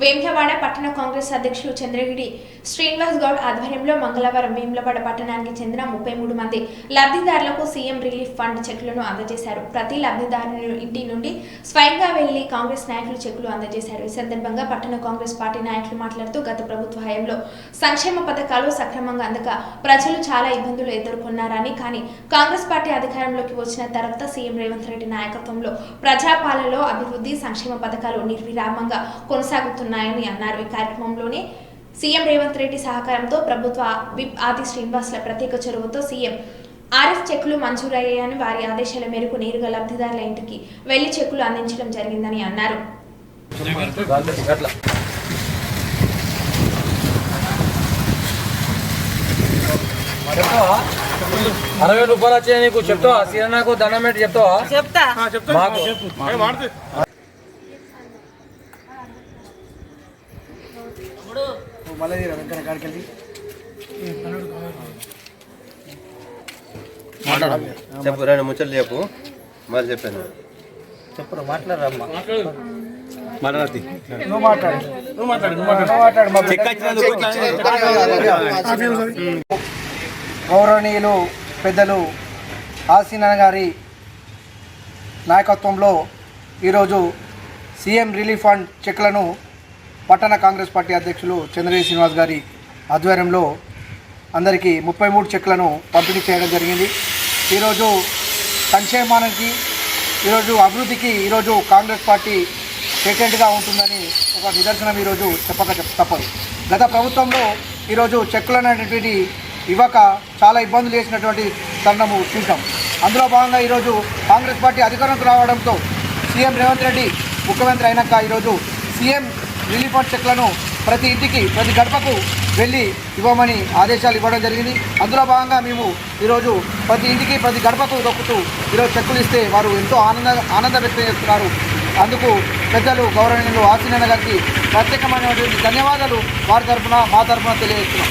వేములవాడ పట్టణ కాంగ్రెస్ అధ్యక్షులు చంద్రగిరి శ్రీనివాస్ గౌడ్ ఆధ్వర్యంలో మంగళవారం వేములవాడ పట్టణానికి చెందిన ముప్పై మూడు మంది లబ్ధిదారులకు సీఎం రిలీఫ్ ఫండ్ చెక్కులను అందజేశారు. ప్రతి లబ్ధిదారుని ఇంటి నుండి స్వయంగా వెళ్ళి కాంగ్రెస్ నాయకులు చెక్కులు అందజేశారు. ఈ సందర్భంగా పట్టణ కాంగ్రెస్ పార్టీ నాయకులు మాట్లాడుతూ గత ప్రభుత్వ హయాంలో సంక్షేమ పథకాలు సక్రమంగా అందక ప్రజలు చాలా ఇబ్బందులు ఎదుర్కొన్నారని కానీ కాంగ్రెస్ పార్టీ అధికారంలోకి వచ్చిన తర్వాత సీఎం రేవంత్ రెడ్డి నాయకత్వంలో ప్రజాపాలనలో అభివృద్ధి సంక్షేమ పథకాలు నిర్విరామంగా కొనసాగుతున్నాయని అన్నారు. ఈ కార్యక్రమంలోనే సీఎం రేవంత్ రెడ్డి సహకారంతో ప్రభుత్వ విప్ ఆది శ్రీనివాసుల ప్రత్యేక చొరవతో సీఎం ఆర్ఎఫ్ చెక్కులు మంజూరయ్యాయని వారి ఆదేశాల మేరకు నేరుగా లబ్ధిదారుల ఇంటికి వెళ్ళి చెక్కులు అందించడం జరిగిందని అన్నారు. అరవై రూపాయలు వచ్చాయి నీకు చెప్తావా? సీరన్నకు దండం పెట్టి చెప్తావా? చెప్తా. చెప్పు రెండు ముచ్చట్లు చెప్పు. మరి చెప్పాను. చెప్పు మాట్లాడమ్మా మాట్లాడి. నువ్వు మాట్లాడు. నువ్వు మాట్లాడు నువ్వు మాట్లాడు. మా గౌరవనీయులు పెద్దలు ఆసీనన్ గారి నాయకత్వంలో ఈరోజు సీఎం రిలీఫ్ ఫండ్ చెక్లను పట్టణ కాంగ్రెస్ పార్టీ అధ్యక్షులు చంద్రయ్య శ్రీనివాస్ గారి ఆధ్వర్యంలో అందరికీ ముప్పై మూడు చెక్లను పంపిణీ చేయడం జరిగింది. ఈరోజు సంక్షేమానికి ఈరోజు అభివృద్ధికి ఈరోజు కాంగ్రెస్ పార్టీ పేటెంట్గా ఉంటుందని ఒక నిదర్శనం ఈరోజు చెప్పక తప్పదు. గత ప్రభుత్వంలో ఈరోజు చెక్కులు అనేటువంటి ఇవ్వక చాలా ఇబ్బందులు చేసినటువంటి తరుణము చూసాం అందులో భాగంగా ఈరోజు కాంగ్రెస్ పార్టీ అధికారంకు రావడంతో సీఎం రేవంత్ రెడ్డి ముఖ్యమంత్రి అయినాక ఈరోజు సీఎం రిలీఫ్ చెక్లను ప్రతి ఇంటికి ప్రతి గడపకు వెళ్ళి ఇవ్వమని ఆదేశాలు ఇవ్వడం జరిగింది. అందులో భాగంగా మేము ఈరోజు ప్రతి ఇంటికి ప్రతి గడపకు దొక్కుతూ ఈరోజు చెక్కులు ఇస్తే వారు ఎంతో ఆనంద ఆనంద వ్యక్తం చేస్తున్నారు. అందుకు పెద్దలు గౌరవనీయులు ఆసీనన్న గారికి ప్రత్యేకమైనటువంటి ధన్యవాదాలు వారి తరఫున మా తరఫున తెలియజేస్తున్నాం.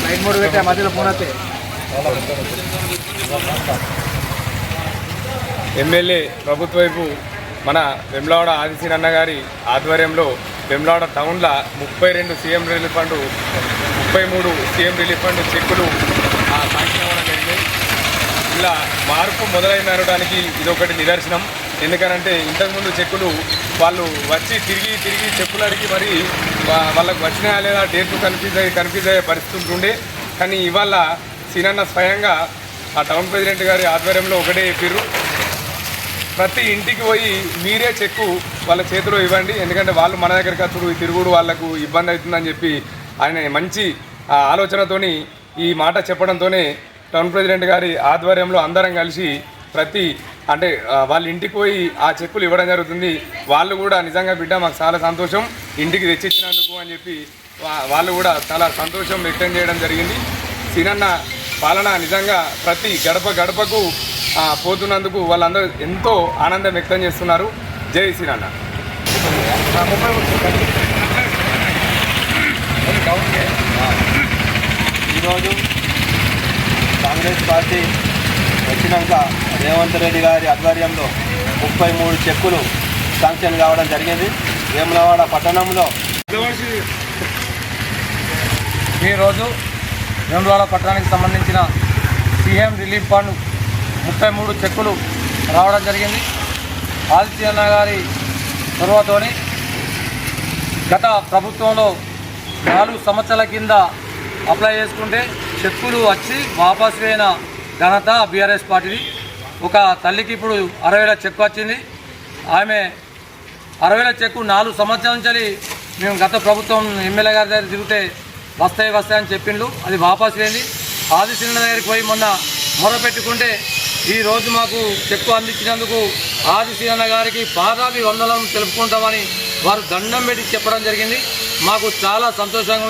ఫ్లైట్ మోడ్ పెట్టే మధ్యలో ఫోన్ ఎమ్మెల్యే ప్రభుత్వ వైపు మన వెమ్లవాడ ఆదిశీనన్న గారి ఆధ్వర్యంలో వెమ్లవాడ టౌన్లో ముప్పై రెండు సీఎం రిలీఫ్ ఫండ్ ముప్పై మూడు సీఎం రిలీఫ్ ఫండ్ చెక్కులు ఆ, శాంక్షన్ అవ్వడం జరిగింది. ఇలా మార్పు మొదలైనడానికి ఇది ఇదొకటి నిదర్శనం. ఎందుకనంటే ఇంతకుముందు చెక్కులు వాళ్ళు వచ్చి తిరిగి తిరిగి చెక్కులు అడిగి మరి వాళ్ళకు వచ్చినా వచ్చినాయా లేదా డేట్లు కన్ఫ్యూజ్ అయ్యి కన్ఫ్యూజ్ అయ్యే పరిస్థితి ఉంటుండే. కానీ ఇవాళ సీనన్న స్వయంగా ఆ టౌన్ ప్రెసిడెంట్ గారి ఆధ్వర్యంలో ఒకటే చెప్పిర్రు. ప్రతి ఇంటికి పోయి మీరే చెక్కు వాళ్ళ చేతిలో ఇవ్వండి. ఎందుకంటే వాళ్ళు మన దగ్గరికి వచ్చుడు ఈ తిరుగుడు వాళ్ళకు ఇబ్బంది అవుతుందని చెప్పి ఆయన మంచి ఆలోచనతోని ఈ మాట చెప్పడంతోనే టౌన్ ప్రెసిడెంట్ గారి ఆధ్వర్యంలో అందరం కలిసి ప్రతి అంటే వాళ్ళ ఇంటికి పోయి ఆ చెక్కులు ఇవ్వడం జరుగుతుంది. వాళ్ళు కూడా నిజంగా బిడ్డ మాకు చాలా సంతోషం. ఇంటికి తెచ్చిచ్చినందుకు అని చెప్పి వా- వాళ్ళు కూడా చాలా సంతోషం వ్యక్తం చేయడం జరిగింది. సినన్న పాలన నిజంగా ప్రతి గడప గడపకు పోతున్నందుకు వాళ్ళందరూ ఎంతో ఆనందం వ్యక్తం చేస్తున్నారు. జై సినన్న ఈరోజు కాంగ్రెస్ పార్టీ వచ్చినాక రేవంత్ రెడ్డి గారి ఆధ్వర్యంలో ముప్పై మూడు చెక్కులు శాంక్షన్ కావడం జరిగింది. వేములవాడ పట్టణంలో ఈరోజు వేములవాడ పట్టణానికి సంబంధించిన సీఎం రిలీఫ్ ఫండ్ ముప్పై మూడు చెక్కులు రావడం జరిగింది. ఆదిత్యన్న గారి చొరవతోని గత ప్రభుత్వంలో నాలుగు సంవత్సరాల కింద అప్లై చేసుకుంటే చెక్కులు వచ్చి వాపసు అయిన ఘనత బీఆర్ఎస్ పార్టీది. ఒక తల్లికి ఇప్పుడు అరవై వేల చెక్కు వచ్చింది. ఆమె అరవై వేల చెక్కు నాలుగు సంవత్సరాల నుంచి మేము గత ప్రభుత్వం ఎమ్మెల్యే గారి దగ్గర తిరిగితే వస్తాయి వస్తాయని చెప్పిండు చెప్పిండ్రు. అది వాపసు లేని ఆదిశీల దగ్గరికి పోయి మొన్న మొరపెట్టుకుంటే ఈ రోజు మాకు చెక్కు అందించినందుకు ఆదిశీలన్న గారికి పాదాభి వందలను తెలుపుకుంటామని వారు దండం పెట్టి చెప్పడం జరిగింది. మాకు చాలా సంతోషంగా